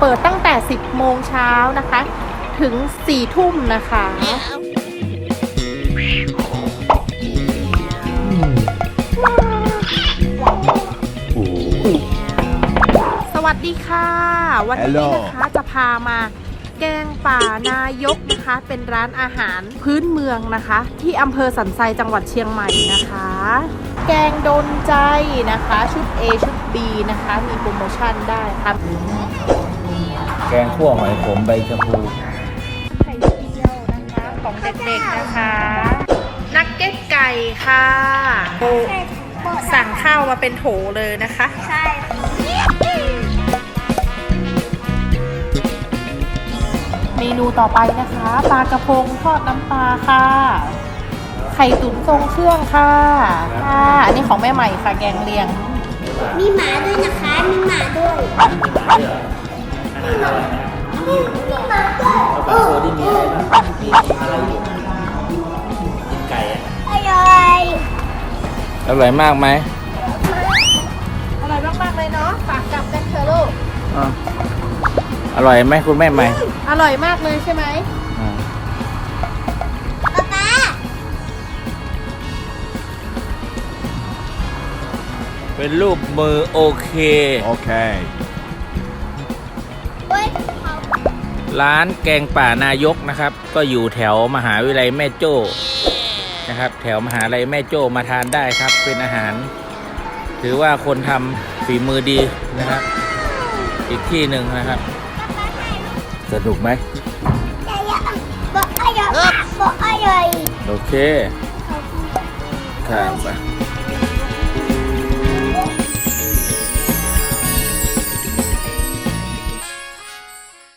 เปิดตั้งแต่ 10 โมงเช้านะคะ ถึง 4 ทุ่มนะคะ สวัสดีค่ะ วันนี้ Hello นะคะจะพามาแกงป่านายกนะคะ เป็นร้านอาหารพื้นเมืองนะคะ ที่อำเภอสันทรายจังหวัดเชียงใหม่นะคะ แกงโดนใจนะคะ ชุด A ชุด B นะคะ มีโปรโมชั่นได้ครับแกงคั่วหอยขมใบชะพูไข่เจียวนะคะของเด็กๆนะคะ นักเก็ตไก่ค่ะ สั่งข้าวมาเป็นโถเลยนะคะ ใช่เมนูต่อไปนะคะปลากระพงทอดน้ำปลาค่ะ ไข่ตุ๋นทรงเครื่องค่ะค่ะ อันนี้ของแม่ใหม่ค่ะแกงเลียง มีหมาด้วยนะคะ มีหมาด้วย มีหมาด้วยปลาโซที่มีอะไรบ้างมีอะไรอยู่กินไก่อะอร่อยอร่อยมากไหมอร่อยมากๆเลยเนาะฝากกลับกันเถอะลูก อะอร่อยไหมคุณแม่ใหม่อร่อยมากเลยใช่ไหมอะป๊าป๊าเป็นรูปมือโอเค Okay. เร้านแกงป่านายกนะครับ ก็อยู่แถวมหาวิทยาลัยแม่โจ้นะครับ แถวมหาวิทยาลัยแม่โจ้มาทานได้ครับ เป็นอาหาร ถือว่าคนทำฝีมือดีนะครับ อีกที่หนึ่งนะครับ สนุกไหมใหญ่อะบอกอร่อยบอกอร่อยโอเคครับไป